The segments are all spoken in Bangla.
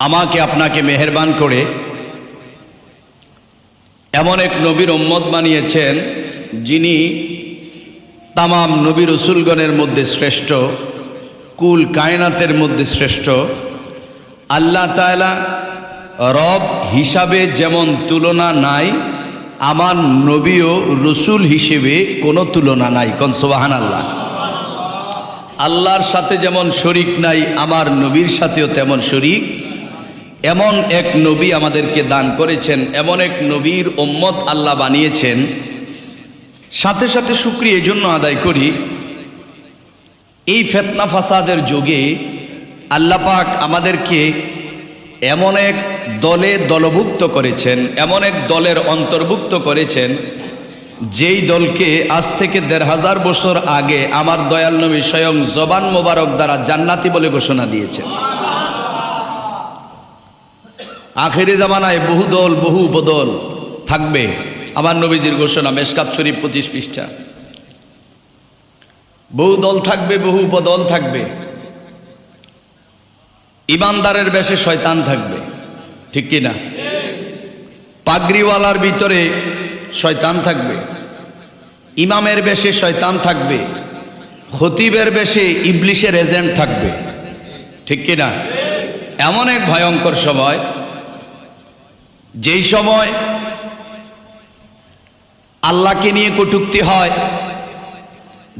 আমাকে আপনাকে মেহেরবান করে এমন এক নবীর উম্মত বানিয়েছেন যিনি তামাম নবী রসুলগণের মধ্যে শ্রেষ্ঠ, কুল কায়নাতের মধ্যে শ্রেষ্ঠ। আল্লাহ তাআলা রব হিসাবে যেমন তুলনা নাই, আমার নবীও রসুল হিসেবে কোনো তুলনা নাই। কনসোবাহান আল্লাহ আল্লাহর সাথে যেমন শরিক নাই, আমার নবীর সাথেও তেমন শরিক। এমন এক নবী আমাদেরকে দান করেছেন, এমন এক নবীর ওম্মত আল্লাহ বানিয়েছেন। সাথে সাথে শুক্রিয়া এই জন্য আদায় করি, এই ফেতনা ফাসাদের যুগে আল্লাহ পাক আমাদেরকে এমন এক দলে দলভুক্ত করেছেন, এমন এক দলের অন্তর্ভুক্ত করেছেন, যেই দলকে আজ থেকে দেড় হাজার বছর আগে আমার দয়াল নবী স্বয়ং জবান মোবারক দ্বারা জান্নাতি বলে ঘোষণা দিয়েছেন। আখেরি জামানায় বহু দল, বহু উপদল থাকবে। আমার নবীজির ঘোষণা, মেশকাত শরীফ পঁচিশ পৃষ্ঠা। বহু দল থাকবে, বহু উপদল থাকবে। ইমানদারের বেশে শয়তান থাকবে। ঠিক কি না? পাগড়িওয়ালার ভিতরে শয়তান থাকবে। ইমামের বেশে শয়তান থাকবে। খতিবের বেশে ইবলিশের এজেন্ট থাকবে। ঠিক কি না? এমন এক ভয়ঙ্কর সময় যেই সময় আল্লাহকে নিয়ে কটুক্তি হয়,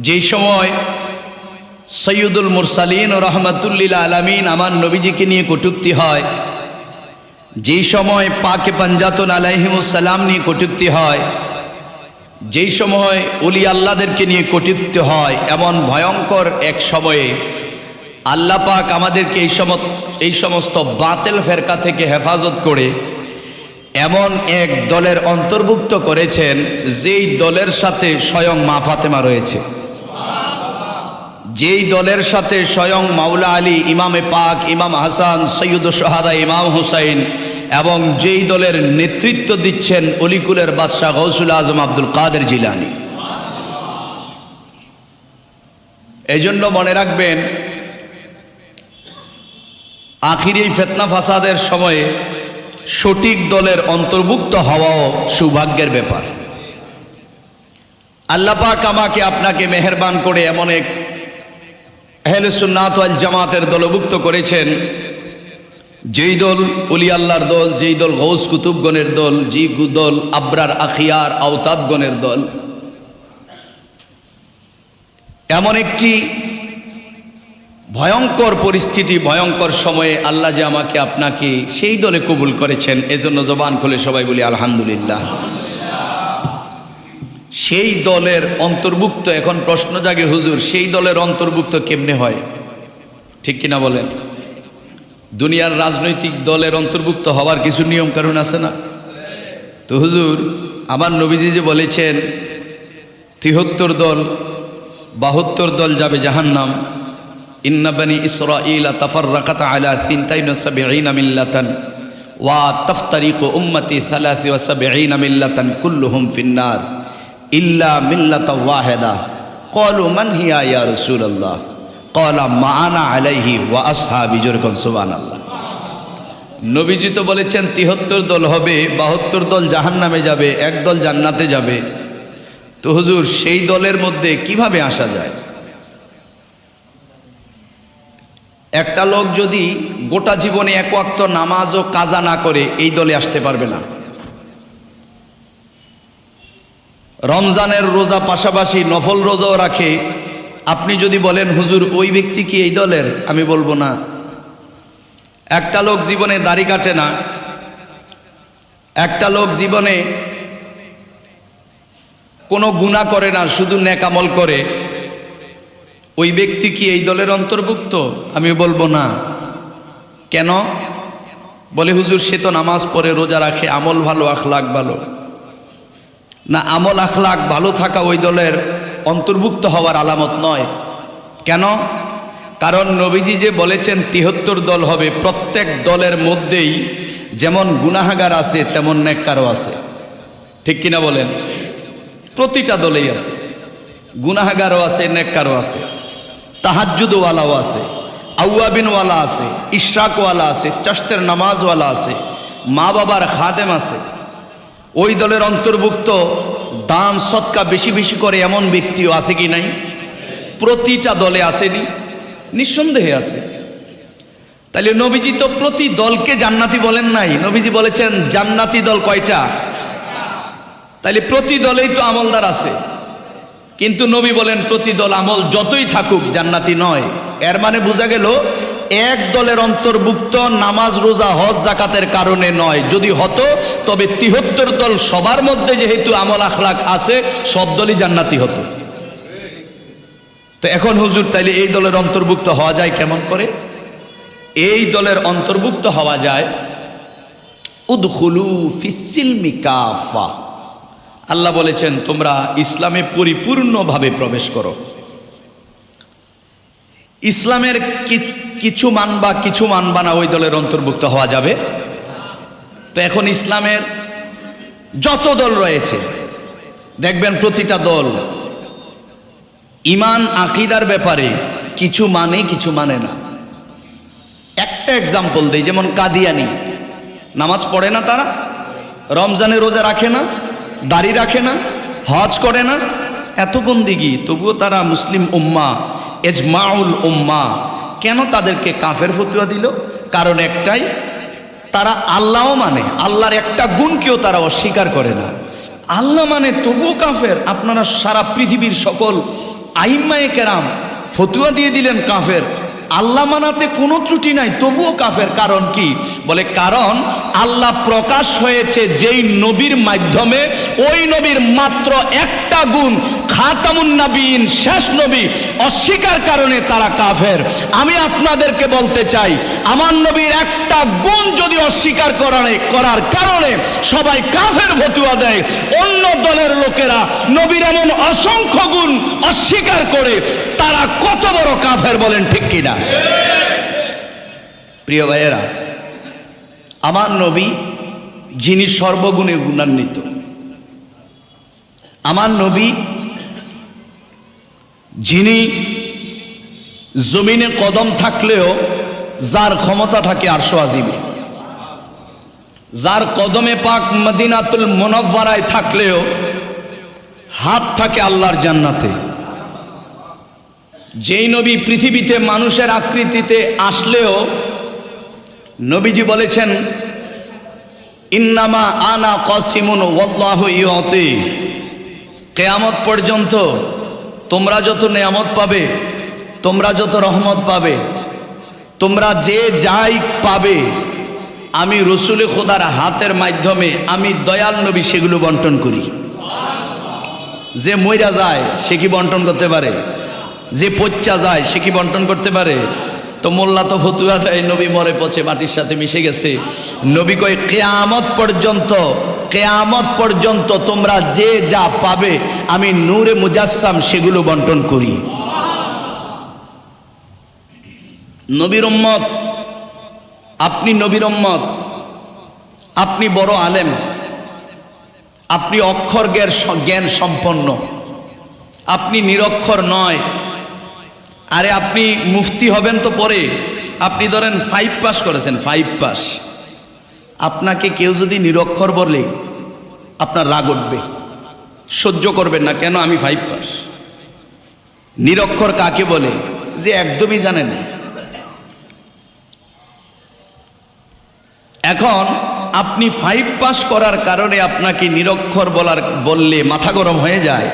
যেই সময় সৈয়দুল মুরসালিন ও রহমতুল্লিল আলমিন আমার নবীজিকে নিয়ে কটুক্তি হয়, যেই সময় পাকে পাঞ্জাতন আলাইহিমুসালাম নিয়ে কটুক্তি হয়, যেই সময় অলি আল্লাদেরকে নিয়ে কটুক্তি হয়, এমন ভয়ঙ্কর এক সময়ে আল্লাহ পাক আমাদেরকে এই সম এই সমস্ত বাতেল ফেরকা থেকে হেফাজত করে এমন এক দলের অন্তর্ভুক্ত করেছেন যেই দলের সাথে স্বয়ং মা ফাতেমা রয়েছে। যেই দলের সাথে স্বয়ং মাওলা আলী, ইমামে পাক, ইমাম হাসান, সৈয়দ সোহাদা ইমাম হুসাইন এবং যেই দলের নেতৃত্ব দিচ্ছেন অলিকুলের বাদশাহ গৌসুল আজম আব্দুল কাদের জিলানি। এই জন্য মনে রাখবেন, আখির ফেতনা ফাসাদের সময়ে সঠিক দলের অন্তর্ভুক্ত হওয়াও সৌভাগ্যের ব্যাপার। আল্লাপাক আমাকে আপনাকে মেহরবান করে এমন এক আহলে সুন্নাত ওয়াল জামাতের দলভুক্ত করেছেন। যেই দল উলি আল্লাহর দল, যেই দল গৌস কুতুবগণের দল জি দল আবরার আখিয়ার আওতাবগণের দল। এমন একটি ভয়ঙ্কর পরিস্থিতি, ভয়ঙ্কর সময়ে আল্লাহ যে আমাকে আপনাকে সেই দলে কবুল করেছেন, এজন্য জবান খুলে সবাই বলি আলহামদুলিল্লাহ। সেই দলের অন্তর্ভুক্ত, এখন প্রশ্ন জাগে হুজুর, সেই দলের অন্তর্ভুক্ত কেমনে হয়? ঠিক কিনা বলেন? দুনিয়ার রাজনৈতিক দলের অন্তর্ভুক্ত হওয়ার কিছু নিয়ম কারণ আছে না? তো হুজুর, আমার নবীজি যে বলেছেন, তিহত্তর দল, বাহাত্তর দল যাবে জাহান্নাম। ইন্না বানি ইসরাঈলা তাফাররাকাত আলা সিনতাইন সাবিঈনা মিল্লাতান ওয়া তাফতারিকু উম্মতি সালাসি ওয়া সাবিঈনা মিল্লাতান কুল্লুহুম ফিন্নার ইল্লা মিল্লাতা ওয়াহিদা। ক্বালু মান হিয়া ইয়া রাসূলুল্লাহ? ক্বালা মা আনা আলাইহি ওয়া আসহাবি। জোরকন সুবহানাল্লাহ। নবীজি তো বলেছেন, তিহত্তর দল হবে, বাহাত্তর দল জাহান্নামে যাবে, এক দল জান্নাতে যাবে। তো হুজুর, সেই দলের মধ্যে কীভাবে আসা যায়? একটা লোক যদি গোটা জীবনে এক ওয়াক্ত নামাজ ও কাজা না করে, এই দলে আসতে পারবে না। রমজানের রোজা পাশাপাশি নফল রোজাও রাখে। আপনি যদি বলেন, হুজুর, ওই ব্যক্তি কি এই দলের? আমি বলব না। একটা লোক জীবনে দাড়ি কাটে না। একটা লোক জীবনে কোনো গুণা করে না, শুধু নেকামল করে। ওই ব্যক্তি কি এই দলের অন্তর্ভুক্ত? আমি বলব না। কেন? বলে, হুজুর, সে তো নামাজ পড়ে, রোজা রাখে, আমল ভালো, আখলাক ভালো। না, আমল, আখলাক ভালো থাকা ওই দলের অন্তর্ভুক্ত হওয়ার আলামত নয়। কেন? কারণ নবীজি যে বলেছেন, তিহত্তর দল হবে, প্রত্যেক দলের মধ্যেই যেমন গুনাহাগার আছে, তেমন নেককারও আছে। ঠিক কিনা বলেন? প্রতিটা দলেই আছে। গুনাহাগারও আছে, নেককারও আছে। তাহাজ্জুদওয়ালাও আছে, আউয়াবিনওয়ালা আছে, ইশরাকওয়ালা আছে চাস্তের নামাজওয়ালা আছে মা বাবার খাদেম আছে। ওই দলের অন্তর্ভুক্ত দান সৎকা বেশি বেশি করে এমন ব্যক্তিও আছে কি নাই? প্রতিটা দলে আসেনি, নিঃসন্দেহে আছে। তাহলে নবীজি তো প্রতি দলকে জান্নাতি বলেন নাই। নবীজি বলেছেন, জান্নাতি দল কয়টা? তাহলে প্রতি দলেই তো আমলদার আছে। কিন্তু নবী বলেন, প্রতি দল আমল যতই থাকুক জান্নাতি নয়। এর মানে বোঝা গেল, এক দলের অন্তর্ভুক্ত নামাজ, রোজা, হজ, জাকাতের কারণে নয়। যদি হতো, তবে তিহত্তর দল সবার মধ্যে যেহেতু আমল আখলাক আছে, সব দলই জান্নাতি হতো। তো এখন হুজুর, তাইলে এই দলের অন্তর্ভুক্ত হওয়া যায় কেমন করে? এই দলের অন্তর্ভুক্ত হওয়া যায়, উদখুলু ফিসিলমি কাফা। আল্লাহ বলেছেন, তোমরা ইসলামে পরিপূর্ণভাবে প্রবেশ করো। ইসলামের কিছু মানবা কিছু মানবা না, ওই দলের অন্তর্ভুক্ত হওয়া যাবে? তো এখন ইসলামের যত দল রয়েছে, দেখবেন প্রতিটা দল ইমান, আকিদার ব্যাপারে কিছু মানে কিছু মানে না। একটা এক্সাম্পল দেই, যেমন কাদিয়ানি। নামাজ পড়ে না তারা? রমজানে রোজা রাখে না? দাড়ি রাখে না, হজ করে না। এত বন্দিগি, তবুও তারা মুসলিম উম্মা এজমাউল উম্মা। কেন তাদেরকে কাফের ফতুয়া দিল? কারণ একটাই, তারা আল্লাহও মানে আল্লাহর একটা গুণকেও তারা অস্বীকার করে না। আল্লাহ মানে তবুও কাফের, আপনারা সারা পৃথিবীর সকল আইম্মায়ে কেরাম ফতুয়া দিয়ে দিলেন কাফের। আল্লাহ মানাতে কোনো ত্রুটি নাই, তবুও কাফের। কারণ কি? বলে, কারণ আল্লাহ প্রকাশ হয়েছে যেই নবীর মাধ্যমে, ওই নবীর মাত্র একটা গুণ, খাতামুন নবীন শেষ নবী, অস্বীকার কারণে তারা কাফের। আমি আপনাদেরকে বলতে চাই, আমার নবীর একটা গুণ যদি অস্বীকার করানে করার কারণে সবাই কাফের ফতুয়া দেয়। অন্য দলের লোকেরা নবীর এমন অসংখ্য গুণ অস্বীকার করে, তারা কত বড় কাফের বলেন ঠিক কিনা? প্রিয় ভাইয়েরা, আমার নবী যিনি সর্বগুণে গুণান্বিত, আমার নবী যিনি জমিনে কদম থাকলেও যার ক্ষমতা থাকে আরশো আজিমে যার কদমে পাক মদিনাতুল মনব্বরায় থাকলেও হাত থাকে আল্লাহর জান্নাতে। যেই নবী পৃথিবীতে মানুষের আকৃতিতে আসলেও নবীজি বলেছেন, ইন্নামা আনা কসিমুন কেয়ামত পর্যন্ত তোমরা যত নেয়ামত পাবে, তোমরা যত রহমত পাবে, তোমরা যে যাই পাবে, আমি রসুল খোদার হাতের মাধ্যমে আমি দয়াল নবী সেগুলো বন্টন করি। যে মইরা যায়, সে কি বন্টন করতে পারে? যে পচ্চা যায়, সে কি বন্টন করতে পারে? তো মোল্লা তো ফতুয়া দেয়, নবী মরে পচে মাটির সাথে মিশে গেছে। নবী কয়, কেয়ামত পর্যন্ত কেয়ামত পর্যন্ত তোমরা যে যা পাবে, আমি নূরে মুজাসসাম সেগুলো বন্টন করি। নবীর উম্মত, আপনি নবীর উম্মত, আপনি বড় আলেম, আপনি অক্ষর জ্ঞান সম্পন্ন, আপনি নিরক্ষর নয় আরে আপনি মুফতি হবেন তো পরে। আপনি ধরেন ফাইভ পাস করেছেন ফাইভ পাস আপনাকে কেউ যদি নিরক্ষর বলে, আপনার রাগ উঠবে। সহ্য করবেন না, কেন আমি ফাইভ পাস নিরক্ষর কাকে বলে? যে একদমই জানেন না। এখন আপনি ফাইভ পাস করার কারণে আপনাকে নিরক্ষর বলার, বললে মাথা গরম হয়ে যায়।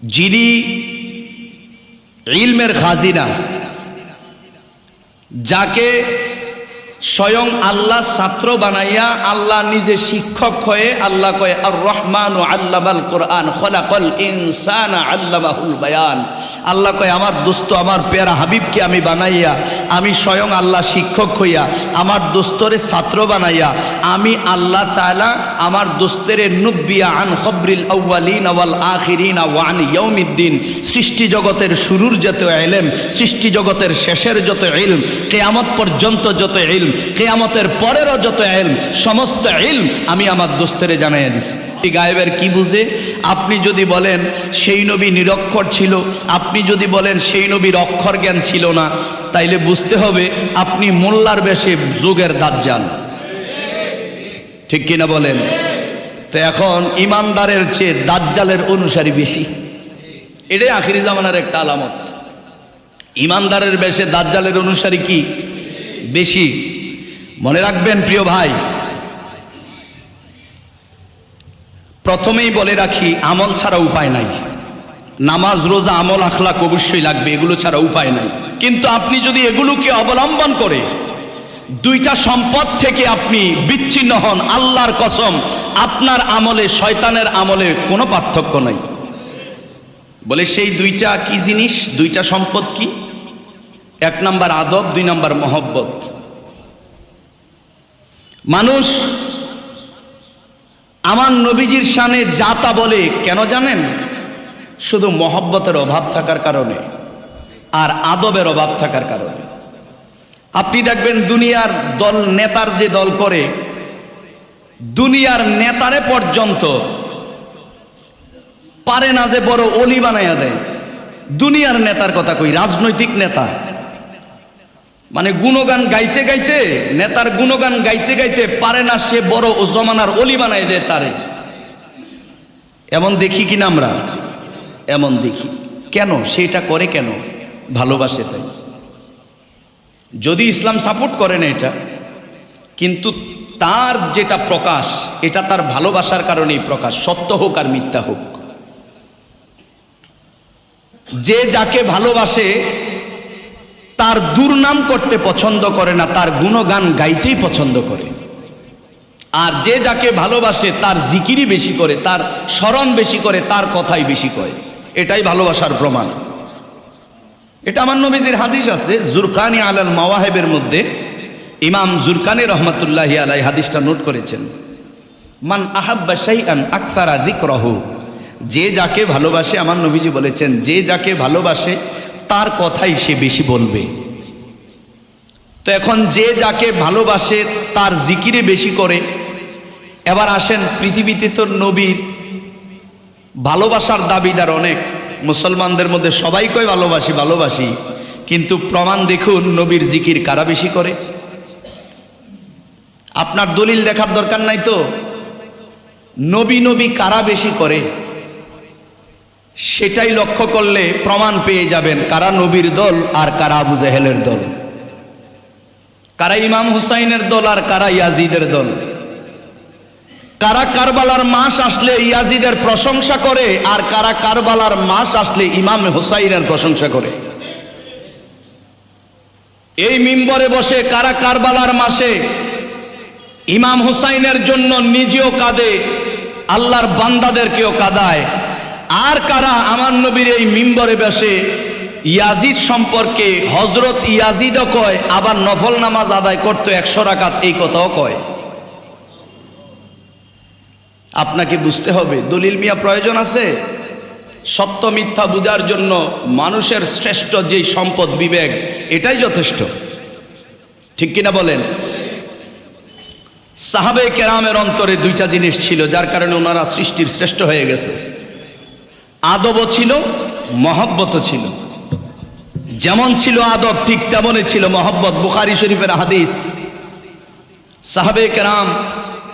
যিনি ইলমের খাজিনা যাকে স্বয়ং আল্লাহ ছাত্র বানাইয়া আল্লাহ নিজে শিক্ষক হয়ে আল্লাহ কয় আর রহমান ও আল্লামাল কোরআন, খলাকল ইনসান আল্লামাহুল বায়ান। আল্লাহ কয়, আমার দোস্ত, আমার পেয়ারা হাবিবকে আমি বানাইয়া, আমি স্বয়ং আল্লাহ শিক্ষক হইয়া, আমার দোস্তরে ছাত্র বানাইয়া, আমি আল্লাহ তালা আমার দোস্তের নুব্বিয়া আন খবরিল আউ্বালিন আওয়াল আখিরিন ওয়ান ইয়ৌমিদ্দিন সৃষ্টি জগতের শুরুর যত এলেম, সৃষ্টি জগতের শেষের যত ইলম, কেয়ামত পর্যন্ত যত ইলম কেয়ামতের পরেরও যত ইলম, সমস্ত ইলম আমি আমার দোস্তেরে জানাইয়া দিছি। গায়েবের কি বুঝে? আপনি যদি বলেন, সেই নবী নিরক্ষর ছিল, আপনি যদি বলেন, সেই নবীর অক্ষর জ্ঞান ছিল না, তাইলে বুঝতে হবে আপনি মোল্লার বেশে যুগের দাজ্জাল। ঠিক কিনা বলেন? তো এখন ইমানদারের চেয়ে দাজ্জালের অনুসারী বেশি। এটাই আখিরি জামানার একটা আলামত। ইমানদারের বেশে দাজ্জালের অনুসারী কি? বেশি। মনে রাখবেন প্রিয় ভাই, প্রথমেই বলে রাখি, আমল ছাড়া উপায় নাই। নামাজ, রোজা, আমল, আখলাক অবশ্যই লাগবে, এগুলো ছাড়া উপায় নাই। কিন্তু আপনি যদি এগুলোকে অবলম্বন করে দুইটা সম্পদ থেকে আপনি বিচ্ছিন্ন হন, আল্লাহর কসম, আপনার আমলে, শয়তানের আমলে কোনো পার্থক্য নাই। বলে সেই দুইটা কি জিনিস? দুইটা সম্পদ কি? এক নাম্বার আদব, দুই নাম্বার মহব্বত। মানুষ আমার নবীজির শানে জাতা বলে কেন জানেন? শুধু মহব্বতের অভাব থাকার কারণে আর আদবের অভাব থাকার কারণে। আপনি দেখবেন দুনিয়ার দল নেতার যে দল করে, দুনিয়ার নেতারে পর্যন্ত পারে না যে বড় অলি বানাইয়া দেয়। দুনিয়ার নেতার কথা কই, রাজনৈতিক নেতা। মানে গুণগান গাইতে গাইতে, নেতার গুণগান গাইতে গাইতে পারে না সে বড় ও জমানার অলি বানাই দেয় তারে। এমন দেখি কিনা আমরা? এমন দেখি। কেন? সেটা করে কেন? ভালোবাসে তাই। যদি ইসলাম সাপোর্ট করে না এটা, কিন্তু তার যেটা প্রকাশ, এটা তার ভালোবাসার কারণেই প্রকাশ, সত্য হোক আর মিথ্যা হোক। যে যাকে ভালোবাসে তার দুর্নাম করতে পছন্দ করে না, তার গুণগান গাইতেই পছন্দ করে। আর যে যাকে ভালোবাসে, তার জিকিরি বেশি করে, তার স্মরণ বেশি করে, তার কথাই বেশি কয়। এটাই ভালোবাসার প্রমাণ। এটা আমার নবীজির হাদিস আছে, জুরকানি আলাল মাওয়াহেবের মধ্যে। ইমাম জুরকানি রহমতুল্লাহ আলাই হাদিসটা নোট করেছেন। মান আহাব্বা শাইআন আকসারা যিকরাহু। যে যাকে ভালোবাসে, আমার নবীজি বলেছেন, যে যাকে ভালোবাসে তার কথাই সে বেশি বলবে। তো এখন যে যাকে ভালোবাসে, তার জিকিরে বেশি করে। এবার আসেন, পৃথিবীতে তো নবীর ভালোবাসার দাবিদার অনেক। মুসলমানদের মধ্যে সবাই কয় ভালোবাসি ভালোবাসি। কিন্তু প্রমাণ দেখুন, নবীর জিকির কারা বেশি করে? আপনার দলিল দেখার দরকার নাই তো? নবী নবী কারা বেশি করে? সেটাই লক্ষ্য করলে প্রমাণ পেয়ে যাবেন কারা নবীর দল আর কারা আবু জেহেলের দল। কারা ইমাম হুসাইনের দল আর কারা ইয়াজিদের দল। কারা কারবালার মাস আসলে ইয়াজিদের প্রশংসা করে আর কারা কারবালার মাস আসলে ইমাম হুসাইনের প্রশংসা করে। এই মিম্বরে বসে কারা কারবালার মাসে ইমাম হুসাইনের জন্য নিজেও কাঁদে, আল্লাহর বান্দাদেরকেও কাদায়। আর কারা আমার নবীর এই মিম্বরে বসে ইয়াজিদ সম্পর্কে হজরত ইয়াজিদও কয়, আবার নফল নামাজ আদায় করতো একশো রাকাত, এই কথাও কয়। আপনাকে বুঝতে হবে, দলিল মিয়া প্রয়োজন আছে? সত্য মিথ্যা বুঝার জন্য মানুষের শ্রেষ্ঠ যেই সম্পদ বিবেক, এটাই যথেষ্ট। ঠিক কিনা বলেন? সাহাবে কেরামের অন্তরে দুইটা জিনিস ছিল, যার কারণে ওনারা সৃষ্টির শ্রেষ্ঠ হয়ে গেছে। আদবও ছিল, মহব্বতও ছিল। যেমন ছিল আদব, ঠিক তেমনই ছিল মহব্বত। বুখারি শরীফের হাদিস। সাহাবে কেরাম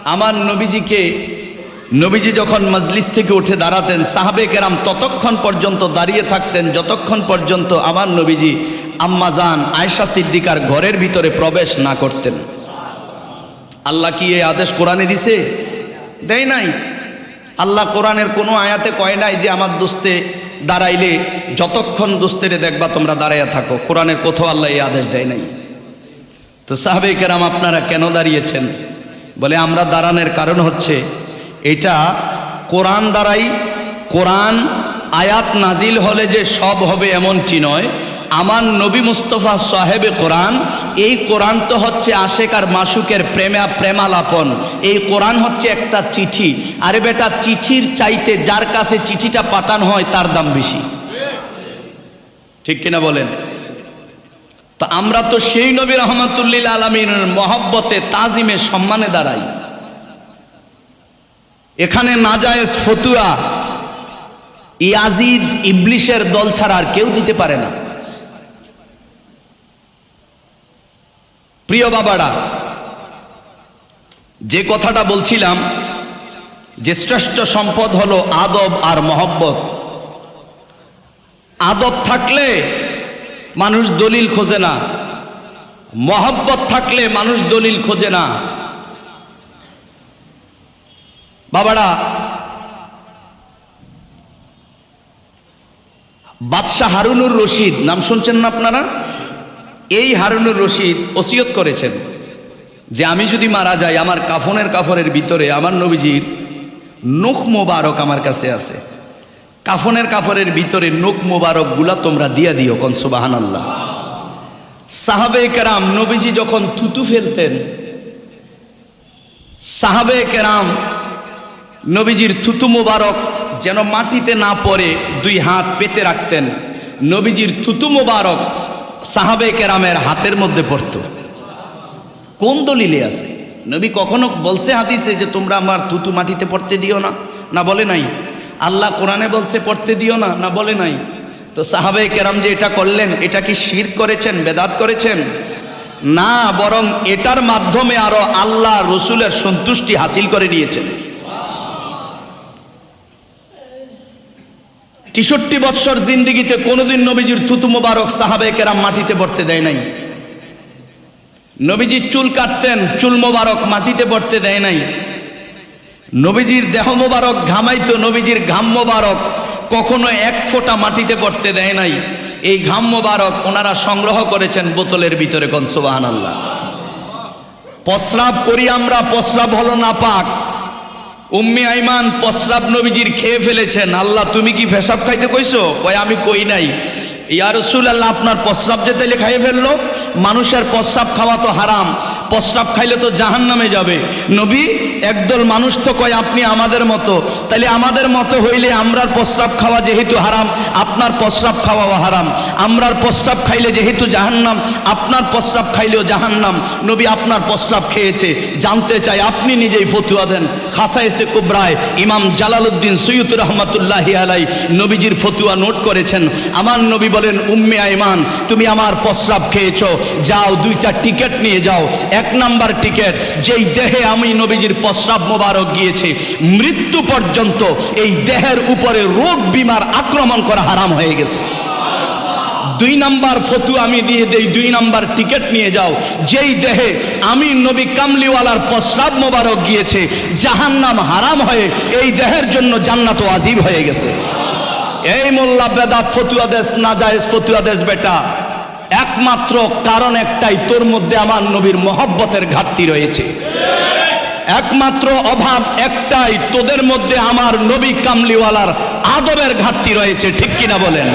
আমার নবীজিকে, নবীজি যখন মজলিস থেকে উঠে দাঁড়াতেন, সাহাবে কেরাম ততক্ষণ পর্যন্ত দাঁড়িয়ে থাকতেন, যতক্ষণ পর্যন্ত আমার নবীজি আম্মাজান আয়সা সিদ্দিকার ঘরের ভিতরে প্রবেশ না করতেন। আল্লাহ কি এই আদেশ কোরআনে দিছে? দেয় নাই। আল্লাহ কোরআনের কোনো আয়াতে কয় নাই যে আমার দোস্তে দাঁড়াইলে যতক্ষণ দোস্তেরে দেখবা তোমরা দাঁড়াইয়া থাকো। কোরআনের কোথাও আল্লাহ এই আদেশ দেয় নাই। তো সাহাবে কেরাম আপনারা কেন দাঁড়িয়েছেন? বলে আমরা দাঁড়ানোর কারণ হচ্ছে এটা কোরআন দ্বারাই কোরআন আয়াত নাজিল হলে যে সব হবে এমনটি নয় আমার নবী মুস্তফা সাহেবে কোরআন, এই কোরআন তো হচ্ছে আশেক আর মাসুকের প্রেমা প্রেমালাপন। এই কোরআন হচ্ছে একটা চিঠি। আরে বেটা, চিঠির চাইতে যার কাছে চিঠিটা পাঠানো হয় তার দাম বেশি। ঠিক কিনা বলেন? তো আমরা তো সেই নবী রহমতুল্লিল আলমীর মহব্বতে, তাজিমে সম্মানে দাঁড়াই। এখানে নাজায়েজ ফতুয়া, ইয়াজিদ ইবলিশের দল ছাড়া আর কেউ দিতে পারে না। প্রিয় বাবারা, যে কথাটা বলছিলাম যে শ্রেষ্ঠ সম্পদ হলো আদব আর মহব্বত। আদব থাকলে মানুষ দলিল খোঁজে না, মহব্বত থাকলে মানুষ দলিল খোঁজে না। বাবারা, বাদশাহ হারুনুর রশিদ, নাম শুনছেন না আপনারা? এই হারুনুর রশিদ ওসিয়ত করেছেন যে আমি যদি মারা যাই, আমার কাফনের কাফনের ভিতরে, আমার নবীজির নখ মোবারক আমার কাছে আছে। কাফনের কাফরের ভিতরে নখ মোবারকগুলা তোমরা দিয়া দিও কনসোবাহান আল্লাহ সাহাবে কেরাম নবীজি যখন থুতু ফেলতেন, সাহাবে কেরাম নবীজির থুতু মোবারক যেন মাটিতে না পড়ে, দুই হাত পেতে রাখতেন। নবীজির থুতু মোবারক সাহাবে কেরামের হাতের মধ্যে পড়তো। কোন দলিলে আছে? নবী কখনো বলছে হাদিসে যে তোমরা আমার থুতু মাটিতে পড়তে দিও না? না বলে নাই। আল্লাহ কোরআনে বলছে পড়তে দিও না? না বলে নাই। তো সাহাবে কেরাম যে এটা করলেন, এটা কি শির করেছেন, বেদাত করেছেন? না, বরং এটার মাধ্যমে আরও আল্লাহ রসুলের সন্তুষ্টি হাসিল করে নিয়েছেন তেষট্টি বৎসর জিন্দিগিতে কোনোদিন নবীজির থুতু মোবারক সাহাবে কেরাম মাটিতে পড়তে দেয় নাই। নবীজির চুল কাটতেন, চুল মোবারক মাটিতে পড়তে দেয় নাই। নবীজির দেহ মোবারক ঘামাইতো, নবীজির ঘাম মোবারক কখনো এক ফোঁটা মাটিতে পড়তে দেয় নাই। এই ঘাম মোবারক ওনারা সংগ্রহ করেছেন বোতলের ভিতরে কনসোবাহান আল্লাহ প্রস্রাব করি আমরা, প্রস্রাব হলো না পাক উম্মি আইমান প্রস্রাব নবীজির খেয়ে ফেলেছেন। আল্লাহ, তুমি কি ফেসাব খাইতে কইছো? কয়, আমি কই নাই। ইয়া রসুল আল্লাহ আপনার প্রস্রাব যে তাইলে খাইয়ে ফেলল। মানুষের প্রস্রাব খাওয়া তো হারাম। প্রস্রাব খাইলে তো জাহান নামে যাবে। নবী একদল মানুষ তো কয়, আপনি আমাদের মতো। তাহলে আমাদের মতো হইলে আমরার প্রস্রাব খাওয়া যেহেতু হারাম, আপনার প্রস্রাব খাওয়াও হারাম। আমরার প্রস্রাব খাইলে যেহেতু জাহান্নাম, আপনার প্রস্রাব খাইলেও জাহান্নাম। নবী আপনার প্রস্রাব খেয়েছে। জানতে চাই, আপনি নিজেই ফতুয়া দেন। খাসাইসে কুবরায় ইমাম জালালউদ্দিন সৈয়দ রহমতুল্লাহ আলাই নবীজির ফতুয়া নোট করেছেন। আমার নবী বলেন, উম্মে আইমান তুমি আমার প্রস্রাব খেয়েছ। যাও দুইটা টিকিট নিয়ে যাও। এক নাম্বার টিকিট, যেই দেহে আমি নবীজির প্রস্রাব মোবারক গিয়েছে। মৃত্যু পর্যন্ত এই দেহের উপরে রোগ, বিমার আক্রমণ করা হারাম হয়ে গেছে। দুই নাম্বার ফতু আমি দিয়ে দেই, দুই নাম্বার টিকিট নিয়ে যাও। যেই দেহে আমি নবী কামলিওয়ালার প্রস্রাব মোবারক গিয়েছে, জাহান্নাম হারাম হয়ে এই দেহের জন্য জান্নাত আজিব হয়ে গেছে। এই মোল্লা বেদাত ফতুয়া দেশ না জায়েজ ফতুয়া দেশ বেটা। একমাত্র কারণ একটাই, তোর মধ্যে আমার নবীর মহব্বতের ঘাটতি রয়েছে। একমাত্র অভাব একটাই তোদের মধ্যে আমার নবী কামলিওয়ালার আদবের ঘাটতি রয়েছে ঠিক কিনা বলেন?